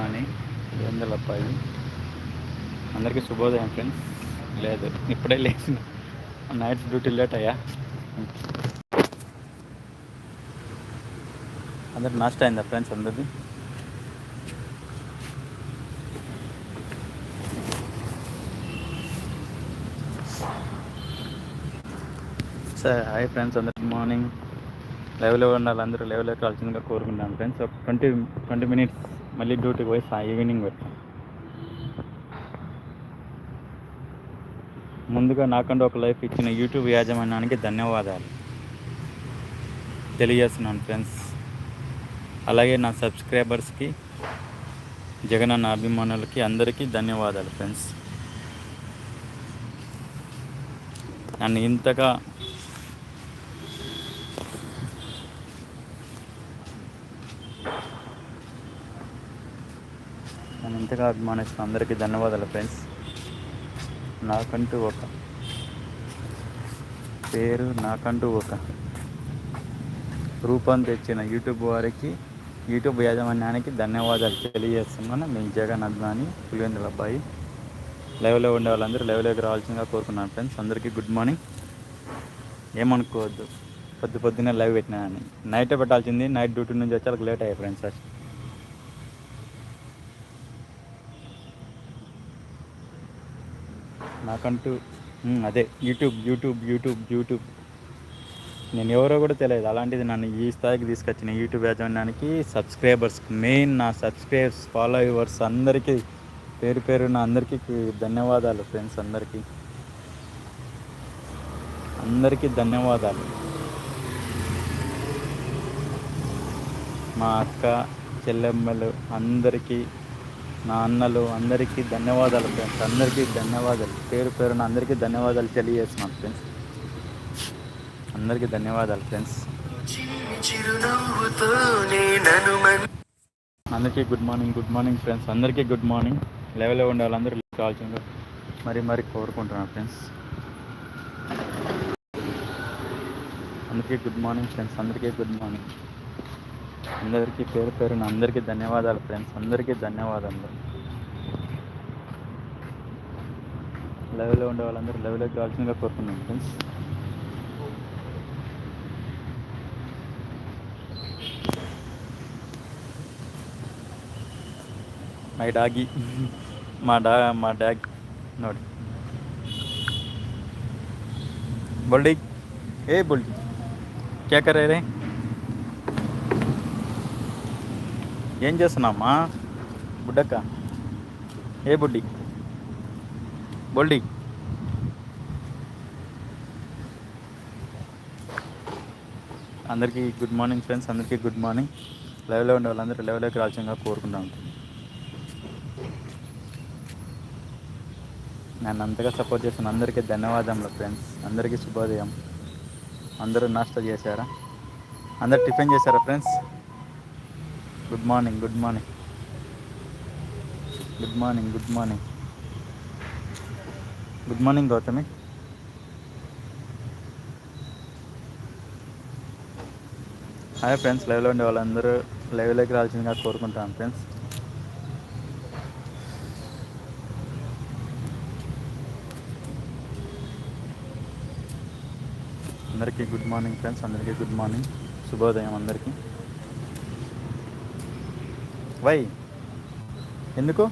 అభిమాని వందల పది. అందరికీ శుభోదయం ఫ్రెండ్స్. లేదు ఇప్పుడే లేచిన. నైట్ డ్యూటీ లేట్ అయ్యా. అందరు నాస్ట్ అయిందా ఫ్రెండ్స్ అందరిది? సరే హాయ్ ఫ్రెండ్స్ అందరు మార్నింగ్. లెవెల్ ఉండాలి అందరూ. లెవెల్లో కాల్చిందిగా కోరుకుంటాను ఫ్రెండ్స్. ఒక ట్వంటీ ట్వంటీ మినిట్స్ మళ్ళీ డ్యూటీకి పోయి సా- ఈవినింగ్ పోయి. ముందుగా నాకంటూ ఒక లైఫ్ ఇచ్చిన యూట్యూబ్ యాజమాన్యానికి ధన్యవాదాలు. తెలియజేస్తున్నాను ఫ్రెండ్స్. అలాగే నా సబ్స్క్రైబర్స్కి జగనన్న అభిమానులకి అందరికీ ధన్యవాదాలు ఫ్రెండ్స్. నన్ను ఇంతగా ఇంతగా అభిమానిస్తున్న అందరికీ ధన్యవాదాలు ఫ్రెండ్స్. నాకంటూ ఒక పేరు నాకంటూ ఒక రూపం తెచ్చిన యూట్యూబ్ వారికి యూట్యూబ్ యాజమాన్యానికి ధన్యవాదాలు తెలియజేస్తున్నాను. మీ జగన్ అభిమాని పులివెందుల అబ్బాయి. లైవ్లో ఉండే వాళ్ళందరూ లైవ్లోకి రావాల్సిందిగా కోరుకున్నాను ఫ్రెండ్స్. అందరికీ గుడ్ మార్నింగ్. ఏమనుకోవద్దు. పొద్దు పొద్దున్నే లైవ్ పెట్టినానని నైటే పెట్టాల్సింది. నైట్ డ్యూటీ నుంచి వచ్చాక లేట్ అయ్యాయి ఫ్రెండ్స్. నాకంటూ అదే యూట్యూబ్ యూట్యూబ్ యూట్యూబ్ యూట్యూబ్. నేను ఎవరో కూడా తెలియదు. అలాంటిది నన్ను ఈ స్థాయికి తీసుకొచ్చిన యూట్యూబ్ యాజమాన్యానికి సబ్స్క్రైబర్స్ మెయిన్ నా సబ్స్క్రైబర్స్ ఫాలోవర్స్ అందరికీ పేరు పేరు నా అందరికీ ధన్యవాదాలు ఫ్రెండ్స్ అందరికీ. అందరికీ ధన్యవాదాలు. మా అక్క చెల్లెమ్మలు అందరికీ నా అన్నలు అందరికీ ధన్యవాదాలు ఫ్రెండ్స్. అందరికీ ధన్యవాదాలు. పేరు పేరున అందరికీ ధన్యవాదాలు తెలియజేస్తున్నాను ఫ్రెండ్స్. అందరికీ ధన్యవాదాలు ఫ్రెండ్స్. అందరికీ good morning good morning friends. అందరికీ గుడ్ మార్నింగ్. లెవెల్లో ఉండాలి అందరూ కావాల్సిందిగా మరి మరి కోరుకుంటున్నాను ఫ్రెండ్స్. అందరికీ గుడ్ మార్నింగ్ ఫ్రెండ్స్. అందరికీ గుడ్ మార్నింగ్. అందరికీ పేరు పేరున అందరికీ ధన్యవాదాలు ఫ్రెండ్స్ అందరికీ ధన్యవాదాలు లెవెల్లో ఉండే వాళ్ళందరూ లెవెల్లోకి కావాల్సిందిగా కోరుకున్నాం ఫ్రెండ్స్ మై డాగి మా డా మా డాగ్. నోడి. బొల్డి. ఏ బొల్డి? క్యా కరే రే. ఏం చేస్తున్నామ్మా బుడ్డక్క. ఏ బుడ్డి? బొల్డి. అందరికీ గుడ్ మార్నింగ్ ఫ్రెండ్స్ అందరికీ గుడ్ మార్నింగ్. లెవెల్లో ఉండే వాళ్ళందరూ లెవెల్లోకి రాజ్యంగా కోరుకుంటాను నన్ను అంతగా సపోర్ట్ చేసిన అందరికీ ధన్యవాదములు ఫ్రెండ్స్. అందరికీ శుభోదయం. అందరూ నాస్టా చేశారా? అందరు టిఫిన్ చేశారా friends? Good morning good morning good morning good morning good morning Gautami hi friends లైవ్లో ఉండే వాళ్ళందరూ లైవ్లోకి రాల్సిందిగా కోరుకుంటాను ఫ్రెండ్స్ అందరికీ గుడ్ మార్నింగ్ ఫ్రెండ్స్ అందరికీ గుడ్ మార్నింగ్ శుభోదయం అందరికీ. వై? ఎందుకు?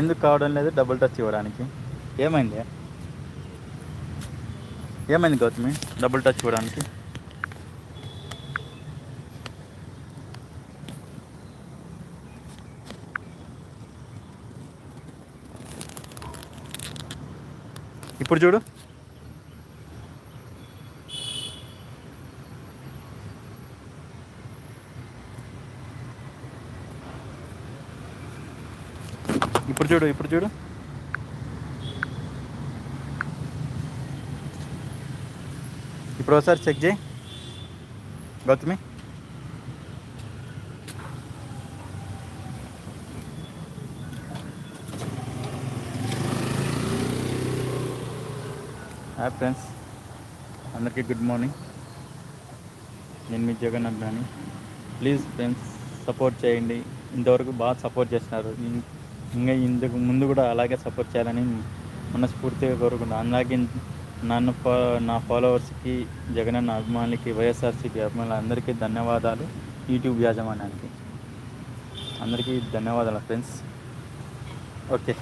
ఎందుకు కావడం లేదు డబుల్ టచ్ ఇవ్వడానికి? ఏమైంది? ఏమైంది గౌతమి? డబుల్ టచ్ ఇవ్వడానికి? ఇప్పుడు చూడు. ఇప్పుడు చూడు ఇప్పుడు చూడు. ఇప్పుడు ఒకసారి చెక్ చేయి. గౌతమి. హాయ్ ఫ్రెండ్స్ అందరికీ గుడ్ మార్నింగ్ నేను మీ జగన్ అభిమాని ప్లీజ్ ఫ్రెండ్స్ సపోర్ట్ చేయండి. ఇంతవరకు బాగా సపోర్ట్ చేస్తున్నారు ఇంకా ఇంతకు ముందు కూడా అలాగే సపోర్ట్ చేయాలని మనస్ఫూర్తిగా కోరుకుంటాను అలాగే నన్ను ఫా నా ఫాలోవర్స్కి జగనన్న అభిమానులకి వైఎస్ఆర్సీపీ అభిమానులు అందరికీ ధన్యవాదాలు. యూట్యూబ్ యాజమాన్యానికి. అందరికీ ధన్యవాదాలు ఫ్రెండ్స్. ఓకే.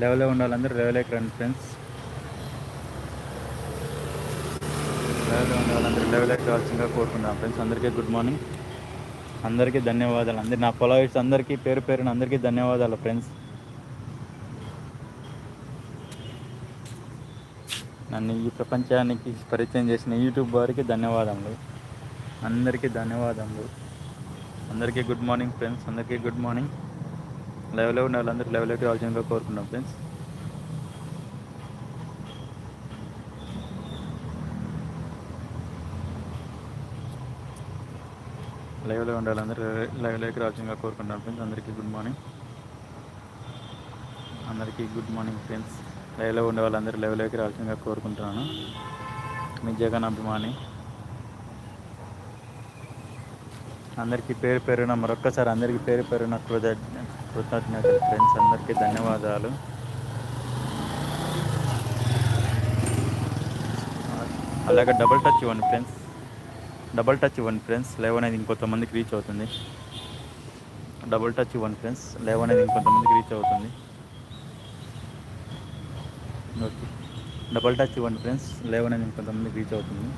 లెవెల్లో ఉండాలందరూ లెవెలేకి రండి ఫ్రెండ్స్ లెవెల్లో ఉండే వాళ్ళందరూ లెవెల్కి రావాల్సిందిగా కోరుకుంటున్నాను. ఫ్రెండ్స్ అందరికీ గుడ్ మార్నింగ్ అందరికీ ధన్యవాదాలు. అందరి నా ఫాలోవర్స్ అందరికీ పేరు పేరున అందరికీ ధన్యవాదాలు ఫ్రెండ్స్ నన్ను ఈ ప్రపంచానికి పరిచయం చేసిన యూట్యూబ్ వారికి ధన్యవాదములు. అందరికీ ధన్యవాదములు. అందరికీ గుడ్ మార్నింగ్ ఫ్రెండ్స్ అందరికీ గుడ్ మార్నింగ్ లెవెల్లో ఉన్న వాళ్ళందరూ లెవెల్లోకి రావాల్సిందిగా కోరుకున్నాం ఫ్రెండ్స్ లైవ్లో ఉండాలందరూ లైవ్లోకి రాజ్యంగా కోరుకుంటున్నాం ఫ్రెండ్స్ అందరికీ గుడ్ మార్నింగ్ అందరికీ గుడ్ మార్నింగ్ ఫ్రెండ్స్ లైవ్లో ఉండే వాళ్ళందరూ లైవ్లోకి రాజ్యంగా కోరుకుంటున్నాను. మీ జగన్ అభిమాని. అందరికీ పేరు పేరున మరొక్కసారి అందరికీ పేరు పేరున కృతజ్ఞ కృతజ్ఞతలు ఫ్రెండ్స్ అందరికీ ధన్యవాదాలు. అలాగే డబుల్ టచ్ ఇవ్వండి ఫ్రెండ్స్ డబల్ టచ్ ఇవ్వండి ఫ్రెండ్స్ లైవ్ అనేది ఇంకొంతమందికి రీచ్ అవుతుంది. డబల్ టచ్ ఇవ్వండి ఫ్రెండ్స్ లైవ్ అనేది ఇంకొంతమందికి రీచ్ అవుతుంది. ఓకే డబల్ టచ్ ఇవ్వండి ఫ్రెండ్స్ లైవ్ అనేది ఇంకొంతమందికి రీచ్ అవుతుంది.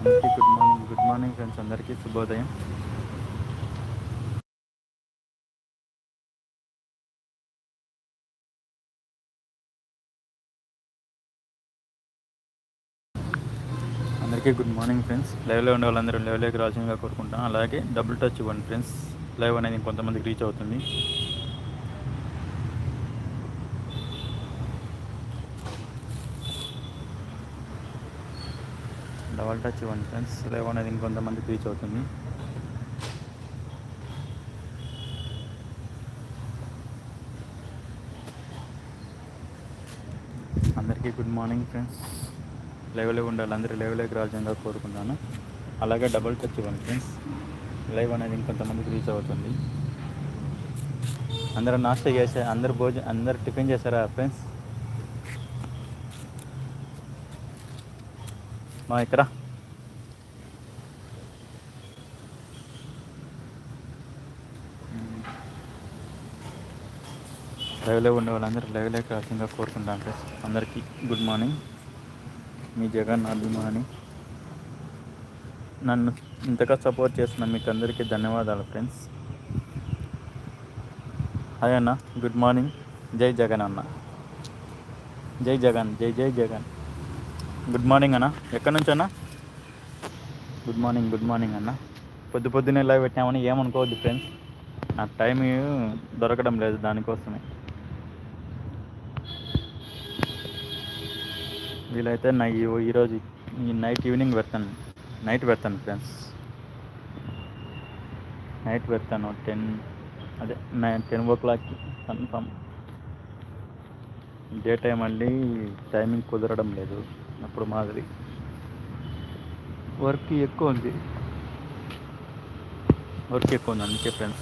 అందరికీ good morning good morning friends అందరికీ శుభోదయం. అందరికీ గుడ్ మార్నింగ్ ఫ్రెండ్స్. లైవ్లో ఉండే వాళ్ళందరూ లైవ్లోకి రావాల్సిందిగా కోరుకుంటాం అలాగే డబుల్ టచ్ ఇవ్వండి ఫ్రెండ్స్. లైవ్ అనేది కొంతమందికి రీచ్ అవుతుంది. డబల్ టచ్ ఇవ్వండి ఫ్రెండ్స్. లైవ్ అనేది ఇంకొంతమందికి రీచ్ అవుతుంది. అందరికీ గుడ్ మార్నింగ్ ఫ్రెండ్స్. లైవ్లో ఉండాలి. అందరూ లైవ్లోకి రావాల్సిందిగా కోరుకుంటాను. అలాగే డబుల్ టచ్ ఇవ్వండి ఫ్రెండ్స్. లైవ్ అనేది ఇంకొంతమందికి రీచ్ అవుతుంది. అందరూ నాస్తా చేసే అందరు భోజనం అందరు టిఫిన్ చేశారా ఫ్రెండ్స్? మా ఇక్కడ. లైవ్లో ఉండే వాళ్ళందరూ లైవ్లోకి రాసిందిగా కోరుకుంటాను ఫ్రెండ్స్. అందరికీ గుడ్ మార్నింగ్. మీ జగన్ అభిమాని నన్ను ఇంతగా సపోర్ట్ చేసిన మీకు అందరికీ ధన్యవాదాలు ఫ్రెండ్స్. హాయ్ అన్న గుడ్ మార్నింగ్. జై జగన్ అన్న. జై జగన్ జై జై జగన్. గుడ్ మార్నింగ్ అన్న. ఎక్కడి నుంచి అన్న? గుడ్ మార్నింగ్ గుడ్ మార్నింగ్ అన్న. పొద్దు పొద్దున్నే లైవ్ పెట్టామని ఏమనుకోవద్దు ఫ్రెండ్స్. నాకు టైం దొరకడం లేదు దానికోసమే. వీలైతే నా ఈ- ఈరోజు ఈ నైట్ ఈవినింగ్ పెడతాను. నైట్ పెడతాను ఫ్రెండ్స్. నైట్ పెడతాను టెన్ అదే నైన్ టెన్ ఓ క్లాక్కి కన్ఫామ్. డే టైం మళ్ళీ టైమింగ్ కుదరడం లేదు అప్పుడు మాదిరి. వర్క్ ఎక్కువ ఉంది. వర్క్ ఎక్కువ ఉంది అందుకే ఫ్రెండ్స్.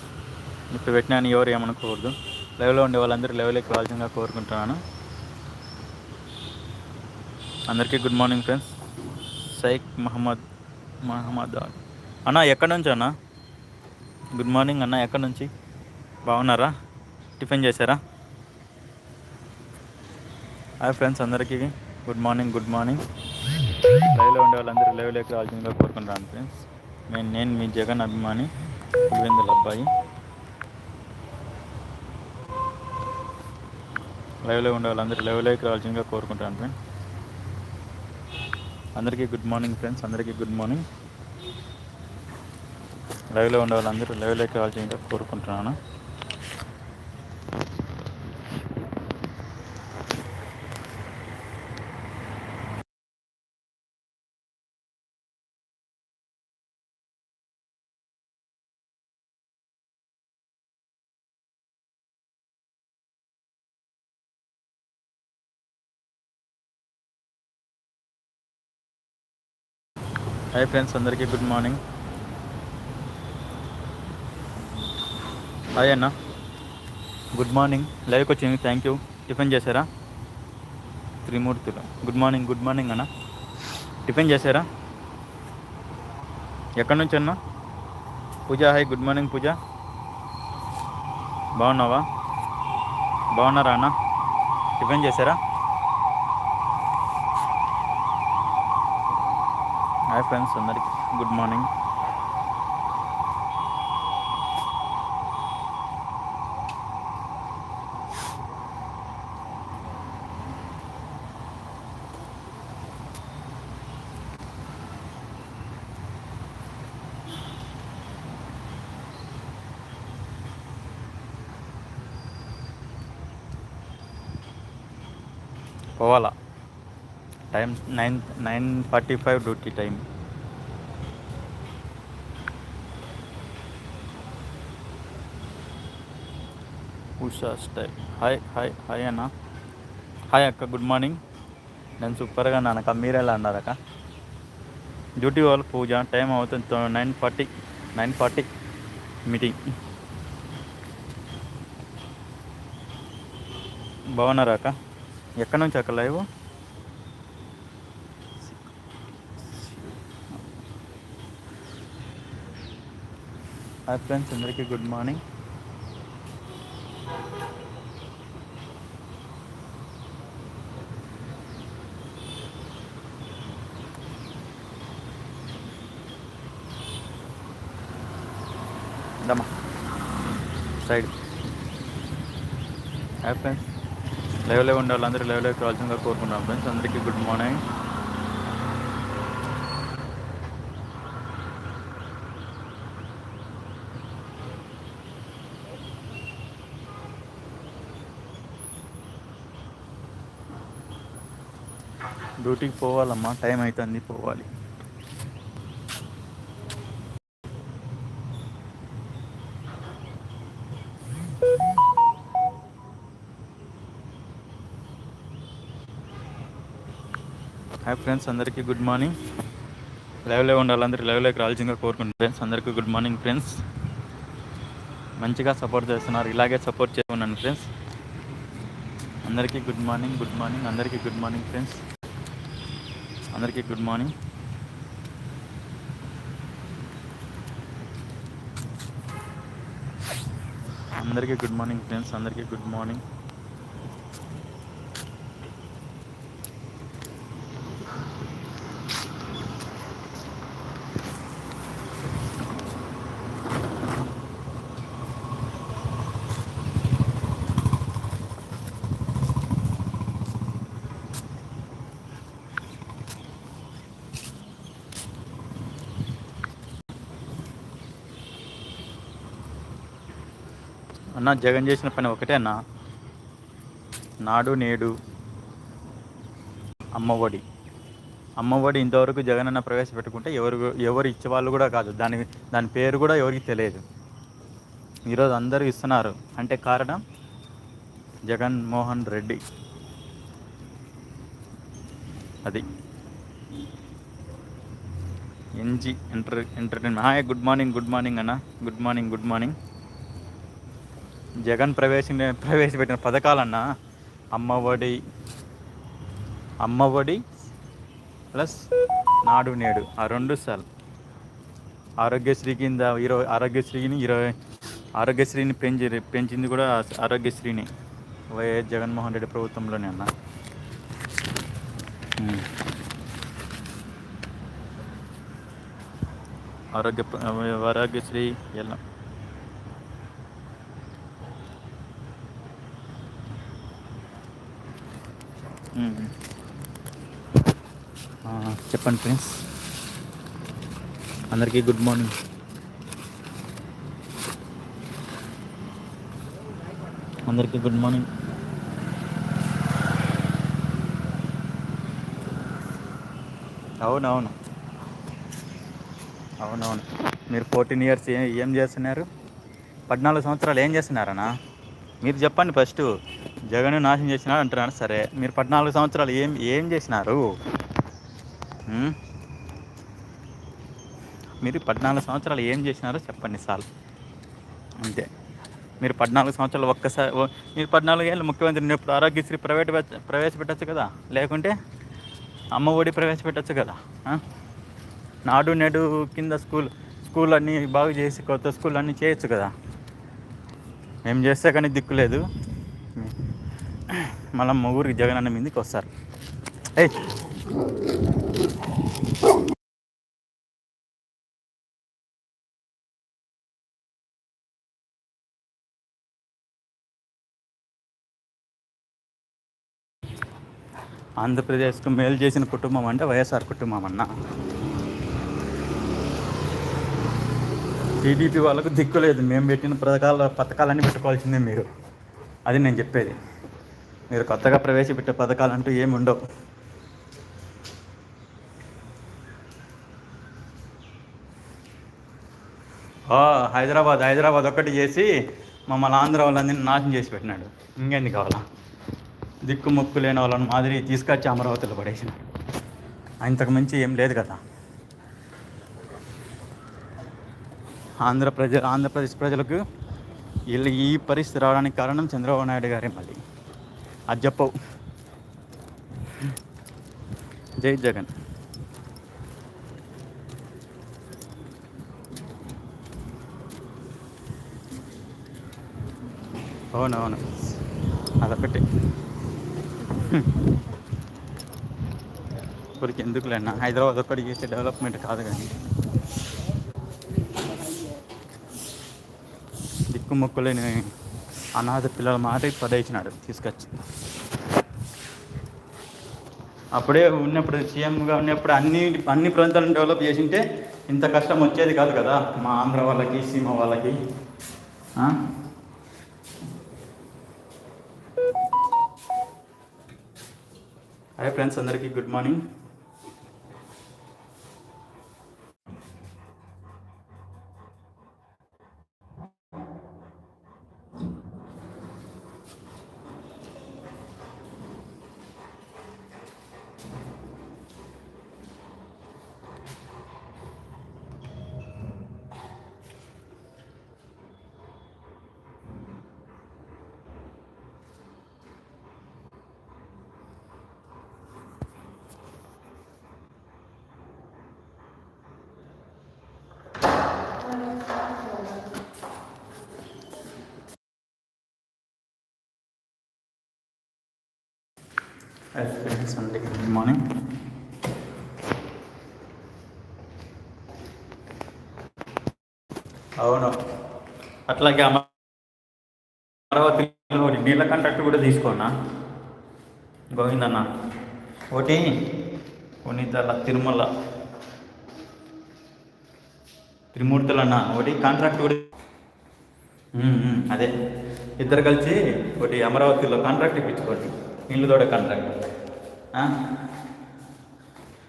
ఇప్పుడు పెట్టినాను ఎవరు ఏమనుకోకూడదు. లెవెల్లో ఉండే వాళ్ళందరూ లెవెల్కి రావాల్సిందిగా కోరుకుంటున్నాను. అందరికీ good morning friends. Psych Mohammed Mohammed అన్న ఎక్కడి నుంచి అన్న? గుడ్ మార్నింగ్ అన్న ఎక్కడి నుంచి? బాగున్నారా? టిఫిన్ చేశారా? హాయ్ ఫ్రెండ్స్ అందరికీ గుడ్ మార్నింగ్ గుడ్ మార్నింగ్. లైవ్లో ఉండే వాళ్ళందరూ లైవ్లోకి రావాల్సిందిగా కోరుకుంటాను ఫ్రెండ్స్. నేను నేను మీ జగన్ అభిమాని పులివెందుల అబ్బాయి. లైవ్లో ఉండే వాళ్ళందరూ లైవ్లోకి రావాల్సిందిగా కోరుకుంటాను ఫ్రెండ్స్. అందరికీ గుడ్ మార్నింగ్ ఫ్రెండ్స్ అందరికీ గుడ్ మార్నింగ్ లైవ్లో ఉండే వాళ్ళందరూ లైవ్లోకి రావాల్సిందిగా కోరుకుంటున్నాను. హాయ్ ఫ్రెండ్స్ అందరికీ గుడ్ మార్నింగ్ హాయ్ అన్న. గుడ్ మార్నింగ్ లైవ్కి వచ్చింది థ్యాంక్ యూ టిఫిన్ చేశారా? Trimurtulu. Good morning good morning అన్న. టిఫిన్ చేశారా? ఎక్కడి నుంచి అన్న? Puja hi good morning Puja. బాగున్నావా? బాగున్నారా అన్న? టిఫిన్ చేశారా? హాయ్ ఫ్రెండ్స్ అందరికి గుడ్ మార్నింగ్ పోవాలా time nine nine forty five duty time Usha style hi hi hi అన్న. హాయ్ అక్క గుడ్ మార్నింగ్. నేను సూపర్గా ఉన్నాను మీరెలా అన్నారు అక్క? డ్యూటీ వాళ్ళు పూజ టైం అవుతుంది nine forty nine forty meeting. బాగున్నారా అక్క? ఎక్కడి నుంచి అక్క లైవ్? హాయ్ ఫ్రెండ్స్ అందరికీ గుడ్ మార్నింగ్ దమ్మా సైడ్ హాయ్ ఫ్రెండ్స్ లైవ్లో ఉండే వాళ్ళందరూ లైవ్లోకి రావాల్సిందిగా కోరుకున్నాం ఫ్రెండ్స్ అందరికీ గుడ్ మార్నింగ్ డ్యూటీకి పోవాలమ్మా టైం అవుతుంది పోవాలి. హాయ్ ఫ్రెండ్స్ అందరికీ గుడ్ మార్నింగ్ లైవ్లో ఉండాలి అందరూ లైవ్లోకి రావాల్సిందిగా కోరుకుంటున్నాను ఫ్రెండ్స్ అందరికీ గుడ్ మార్నింగ్ ఫ్రెండ్స్ మంచిగా సపోర్ట్ చేస్తున్నారు ఇలాగే సపోర్ట్ చేయమన్నాను ఫ్రెండ్స్ అందరికీ గుడ్ మార్నింగ్ గుడ్ మార్నింగ్ అందరికీ గుడ్ మార్నింగ్ ఫ్రెండ్స్ అందరికీ గుడ్ మార్నింగ్. అందరికీ గుడ్ మార్నింగ్ ఫ్రెండ్స్ అందరికీ గుడ్ మార్నింగ్. అన్న జగన్ చేసిన పని ఒకటే అన్న. నాడు నేడు అమ్మఒడి అమ్మఒడి ఇంతవరకు జగన్ అన్న ప్రవేశపెట్టుకుంటే ఎవరు ఎవరు ఇచ్చేవాళ్ళు కూడా కాదు. దాని దాని పేరు కూడా ఎవరికి తెలియదు. ఈరోజు అందరూ ఇస్తున్నారు. అంటే కారణం జగన్ మోహన్ రెడ్డి. అది. NG enter entertainment. Hi good morning good morning అన్న. Good morning good morning. Jagan ప్రవేశ ప్రవేశపెట్టిన పథకాలన్నా అమ్మఒడి అమ్మఒడి ప్లస్ నాడు నేడు ఆ రెండు సార్లు ఆరోగ్యశ్రీ కింద ఇరవై ఆరోగ్యశ్రీని ఇరవై ఆరోగ్యశ్రీని పెంచి పెంచింది కూడా ఆరోగ్యశ్రీని. వైఎస్ జగన్మోహన్ రెడ్డి ప్రభుత్వంలోనే అన్న. ఆరోగ్య ఆరోగ్యశ్రీ వెళ్ళాం చెప్పండి ఫ్రెండ్స్. అందరికీ గుడ్ మార్నింగ్. అందరికీ గుడ్ మార్నింగ్. అవునవును. అవునవును. మీరు ఫోర్టీన్ ఇయర్స్ ఏ ఏం చేస్తున్నారు? పద్నాలుగు సంవత్సరాలు ఏం చేస్తున్నారన్నా? మీరు చెప్పండి ఫస్ట్. జగన్ నాశనం చేసినారు అంటున్నాడు. సరే మీరు పద్నాలుగు సంవత్సరాలు ఏం ఏం చేసినారు? మీరు పద్నాలుగు సంవత్సరాలు ఏం చేసినారో చెప్పండి సార్. అంతే. మీరు పద్నాలుగు సంవత్సరాలు ఒక్కసారి మీరు పద్నాలుగు ఏళ్ళు ముఖ్యమంత్రి ఉన్నప్పుడు ఆరోగ్యశ్రీ ప్రైవేట్ ప్రవేశపెట్టచ్చు కదా? లేకుంటే అమ్మ ఒడి ప్రవేశపెట్టచ్చు కదా? నాడు నేడు కింద స్కూల్ స్కూల్ అన్నీ బాగు చేసి కొత్త స్కూల్ అన్నీ చేయొచ్చు కదా? మేము చేస్తే కానీ దిక్కు లేదు. మళ్ళీ మా జగనన్న మీదకి వస్తారు. ఏ ఆంధ్రప్రదేశ్కు మేలు చేసిన కుటుంబం అంటే వైఎస్ఆర్ కుటుంబం అన్న. టీడీపీ వాళ్ళకు దిక్కు లేదు. మేము పెట్టిన పథకాల పథకాలన్నీ పెట్టుకోవాల్సిందే మీరు. అది నేను చెప్పేది. మీరు కొత్తగా ప్రవేశపెట్టే పథకాలు అంటూ ఏమి ఉండవు హైదరాబాద్ హైదరాబాద్ ఒక్కటి చేసి మమ్మల్ని ఆంధ్ర వాళ్ళందరినీ నాశనం చేసి పెట్టినాడు. ఇంకేంది కావాలా? దిక్కుముక్కు లేని వాళ్ళని మాదిరి తీసుకొచ్చి అమరావతిలో పడేసినాడు. అంతకు మించి ఏం లేదు కదా. ఆంధ్ర ప్రజ ఆంధ్రప్రదేశ్ ప్రజలకు వీళ్ళు ఈ పరిస్థితి రావడానికి కారణం చంద్రబాబు నాయుడు గారే మళ్ళీ. అది చెప్పవు. జై జగన్. అవునవును అదొకటి ఇప్పటికి ఎందుకులేనా హైదరాబాద్ ఒక్కటి చేసే డెవలప్మెంట్ కాదు కానీ. దిక్కుమొక్కులేని అనాథ పిల్లల మాట పదేసినాడు తీసుకొచ్చి. అప్పుడే ఉన్నప్పుడు సీఎంగా ఉన్నప్పుడు అన్ని అన్ని ప్రాంతాలను డెవలప్ చేసింటే ఇంత కష్టం వచ్చేది కాదు కదా మా ఆంధ్ర వాళ్ళకి సీమ వాళ్ళకి. హాయ్ ఫ్రెండ్స్ అందరికీ గుడ్ మార్నింగ్. హాయ్ ఫ్రెండ్స్ అందరికీ గుడ్ మార్నింగ్ అవును. అట్లాగే అమరావతిలో నీళ్ళ కాంట్రాక్ట్ కూడా తీసుకోనా? గోవిందన్న. ఒకటి. కొన్నితల తిరుమల. త్రిమూర్తులన్న. ఒకటి కాంట్రాక్ట్ కూడా అదే. ఇద్దరు కలిసి ఒకటి అమరావతిలో కాంట్రాక్ట్ ఇప్పించుకోండి. ఇల్లు తోడ కాంట్రాక్ట్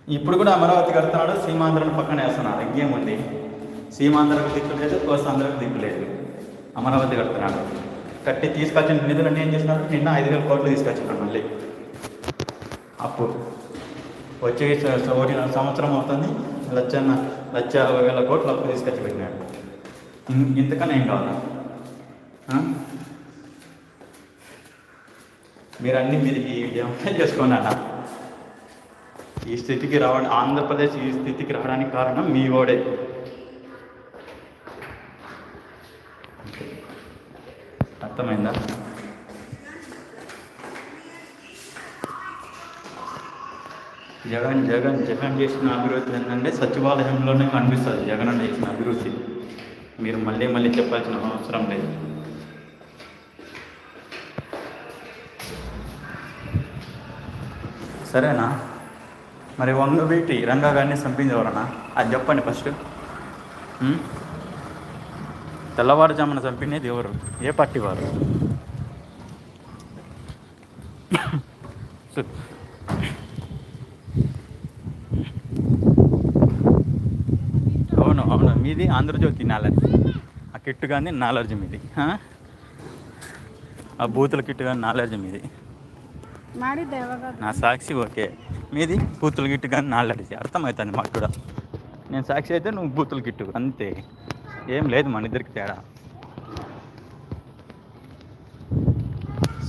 ఇప్పుడు కూడా అమరావతి కడుతున్నాడు సీమాంధ్రను పక్కన వేస్తున్నాడు ఇంకేముంది సీమాంధ్రకు దిక్కు లేదు కోస్తాంధ్రకు దిక్కు లేదు. అమరావతి కడుతున్నాడు. కట్టి తీసుకొచ్చిన నిధులన్నీ ఏం చేసినారు నిన్న ఐదు వేల కోట్లు తీసుకొచ్చినాడు మళ్ళీ. అప్పు. వచ్చే ఒకటి సంవత్సరం అవుతుంది. లక్ష లక్ష అరవై వేల కోట్లు అప్పు తీసుకొచ్చి పెట్టినాడు ఇంతకన్నా ఏం కావాలా? మీరు అన్ని మీరు ఈ ఏమైనా ఈ స్థితికి రావడం ఆంధ్రప్రదేశ్ ఈ స్థితికి రావడానికి కారణం మీ ఓడే. అర్థమైందా? జగన్ జగన్ జగన్ చేసిన అభివృద్ధి ఏంటంటే సచివాలయంలోనే కనిపిస్తుంది జగన్ చేసిన అభివృద్ధి. మీరు మళ్ళీ మళ్ళీ చెప్పాల్సిన అవసరం లేదు. సరేనా? మరి వంగవీటి రంగా గారిని చంపించేవారనా అది చెప్పండి ఫస్ట్. తెల్లవారుజామున చంపినేది ఎవరు? ఏ పార్టీ వారు? అవును అవును. మీది ఆంధ్రజ్యోతి నాలెడ్జ్. ఆ కిట్టు కానీ నాలెడ్జ్ మీది. ఆ? బూతుల కిట్టు కానీ నాలెడ్జ్ మీది. నా సాక్షి ఓకే. మీది బూతులు గిట్టు కానీ నాళ్ళడిచి అర్థమవుతుంది మాకు కూడా. నేను సాక్షి అయితే నువ్వు బూతులు గిట్టు అంతే. ఏం లేదు మన ఇద్దరికి తేడా.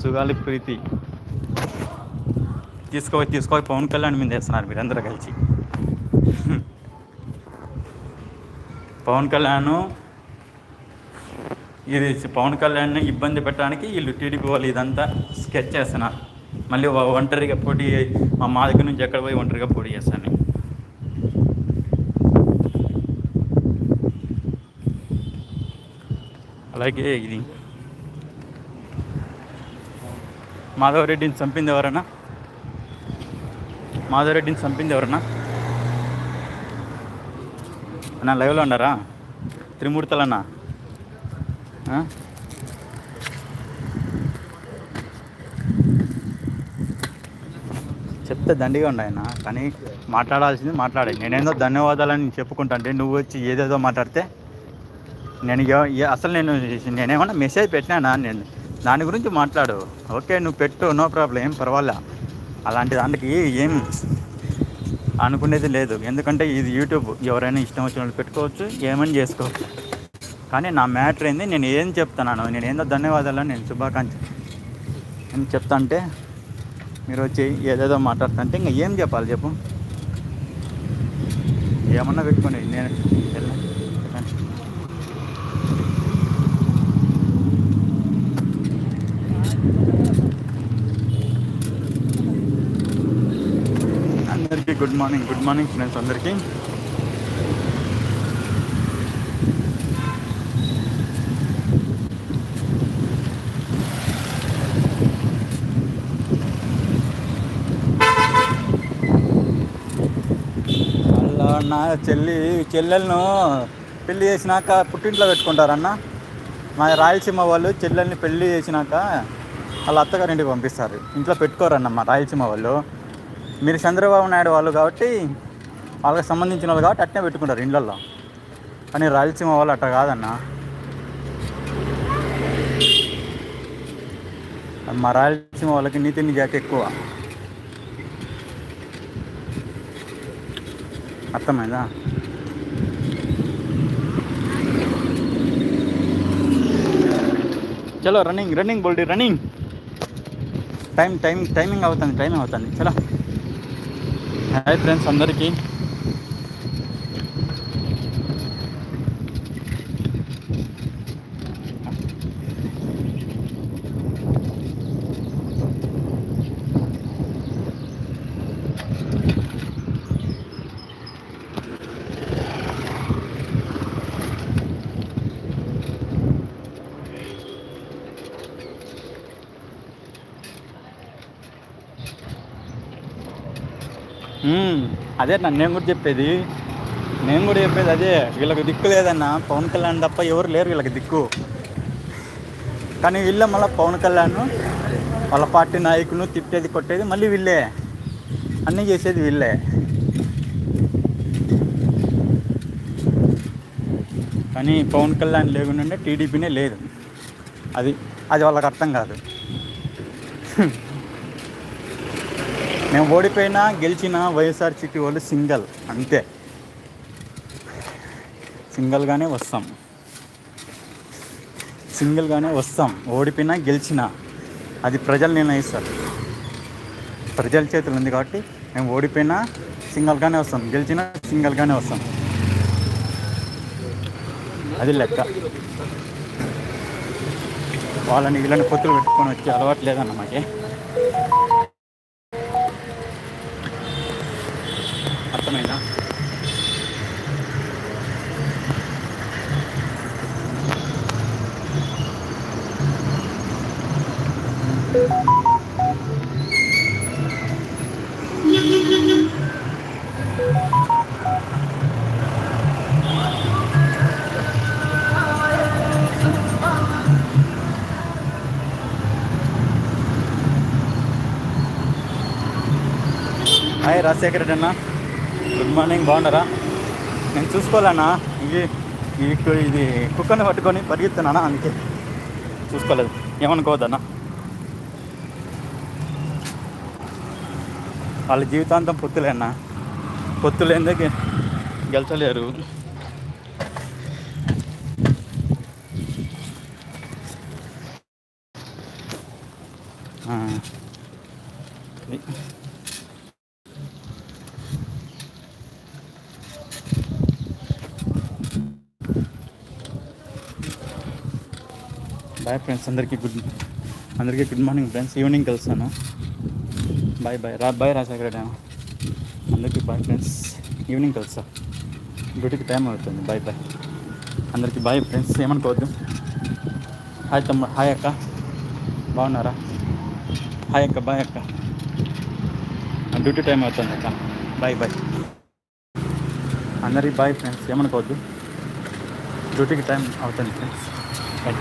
సుగాలి ప్రీతి. తీసుకోపోయి తీసుకోపోయి పవన్ కళ్యాణ్ మీద వేస్తున్నారు మీరందరూ కలిసి. పవన్ కళ్యాణ్ ఇది పవన్ కళ్యాణ్ని ఇబ్బంది పెట్టడానికి వీళ్ళు టీడీపీ వాళ్ళు ఇదంతా స్కెచ్ చేస్తున్నారు. మళ్ళీ ఒంటరిగా పోటీ మా మా దగ్గర నుంచి ఎక్కడ పోయి ఒంటరిగా పోటీ చేస్తాను. అలాగే ఇది. మాధవరెడ్డిని చంపింది ఎవరన్నా? మాధవరెడ్డిని చంపింది ఎవరన్నా? అన్న లైవ్లో ఉన్నారా? త్రిమూర్తులన్నా? చెప్తే దండిగా ఉన్నాయన్న కానీ మాట్లాడాల్సింది మాట్లాడే. నేనేందో ధన్యవాదాలని చెప్పుకుంటాంటే నువ్వు వచ్చి ఏదేదో మాట్లాడితే నేను అసలు నేను నేనేమన్నా మెసేజ్ పెట్టినా నేను దాని గురించి మాట్లాడు. ఓకే నువ్వు పెట్టు నో ప్రాబ్లం ఏం పర్వాలే? అలాంటి దానికి ఏం అనుకునేది లేదు. ఎందుకంటే ఇది యూట్యూబ్. ఎవరైనా ఇష్టం వచ్చిన వాళ్ళు పెట్టుకోవచ్చు ఏమని చేసుకోవచ్చు. కానీ నా మ్యాటర్ ఏంది? నేను ఏం చెప్తున్నాను నేను ఏందో ధన్యవాదాలు నేను శుభాకాంక్ష ఏం చెప్తా అంటే మీరు వచ్చి ఏదేదో మాట్లాడుతుంటే ఇంకా ఏం చెప్పాలి చెప్పు? ఏమన్నా పెట్టుకోండి నేను అందరికీ good morning good morning friends అందరికీ. నా చెల్లి చెల్లెలను పెళ్ళి చేసినాక పుట్టింట్లో పెట్టుకుంటారన్న. మా రాయలసీమ వాళ్ళు చెల్లెల్ని పెళ్ళి చేసినాక వాళ్ళ అత్తగారింటికి పంపిస్తారు. ఇంట్లో పెట్టుకోరన్న మా రాయలసీమ వాళ్ళు. మీరు చంద్రబాబు నాయుడు వాళ్ళు కాబట్టి వాళ్ళకి సంబంధించిన వాళ్ళు కాబట్టి అట్నే పెట్టుకుంటారు ఇండ్లలో కానీ రాయలసీమ వాళ్ళు అట్ట కాదన్న. మా రాయలసీమ వాళ్ళకి నీతి నిజాక ఎక్కువ. అర్థమైందా? చలో రన్నింగ్ రన్నింగ్ బోల్డి రన్నింగ్ టైం టైం టైమింగ్ అవుతుంది టైమింగ్ అవుతుంది. చలో. హాయ్ ఫ్రెండ్స్ అందరికీ మ్మ్. అదే నన్ను నేను కూడా చెప్పేది? నేను కూడా చెప్పేది అదే వీళ్ళకి దిక్కు లేదన్న పవన్ కళ్యాణ్ తప్ప ఎవరు లేరు వీళ్ళకి దిక్కు. కానీ వీళ్ళే మళ్ళీ పవన్ కళ్యాణ్ వాళ్ళ పార్టీ నాయకును తిట్టేది కొట్టేది మళ్ళీ వీళ్ళే. అన్నీ చేసేది వీళ్ళే. కానీ పవన్ కళ్యాణ్ లేకుండా టీడీపీనే లేదు. అది అది వాళ్ళకి అర్థం కాదు. మేము ఓడిపోయినా గెలిచినా వైఎస్ఆర్సీపీ వాళ్ళు సింగల్ అంతే. సింగల్గానే వస్తాం. సింగిల్గానే వస్తాం. ఓడిపోయినా గెలిచినా. అది ప్రజలు నిర్ణయిస్తారు. ప్రజల చేతులు ఉంది కాబట్టి మేము ఓడిపోయినా సింగల్గానే వస్తాం. గెలిచినా సింగల్గానే వస్తాం. అది లెక్క. వాళ్ళని వీళ్ళని పొత్తులు పెట్టుకొని వచ్చే అలవాటు లేదన్న మాకే. హాయ్ రాజశేఖర్ రెడ్డి అన్న. గుడ్ మార్నింగ్ బాగున్నారా? నేను చూసుకోవాలన్నా ఇది ఇది కుక్కని పట్టుకొని పరిగెత్తున్నానా అందుకే. చూసుకోలేదు. ఏమనుకోవద్దన్నా వాళ్ళ జీవితాంతం పొత్తులేనా అన్న గెలచలేరు. గెలిచలేరు బాయ్ ఫ్రెండ్స్ అందరికీ గుడ్ అందరికీ గుడ్ మార్నింగ్ ఫ్రెండ్స్ ఈవినింగ్ కలుస్తాను. బాయ్ బాయ్ రా బాయ్ రాజశేఖర డ్యామ్ అందరికీ బాయ్ ఫ్రెండ్స్ ఈవినింగ్ కలుస్తా డ్యూటీకి టైం అవుతుంది. బాయ్ బాయ్ అందరికీ బాయ్ ఫ్రెండ్స్ ఏమనుకోవద్దు. హాయ్ తమ్మ హాయ్ అక్క. బాగున్నారా? హాయ్ అక్క. బాయ్ అక్క. డ్యూటీ టైం అవుతుంది అక్క. బాయ్ బాయ్ అందరికీ బాయ్ ఫ్రెండ్స్ ఏమనుకోవద్దు. డ్యూటీకి టైం అవుతుంది ఫ్రెండ్స్ బాయ్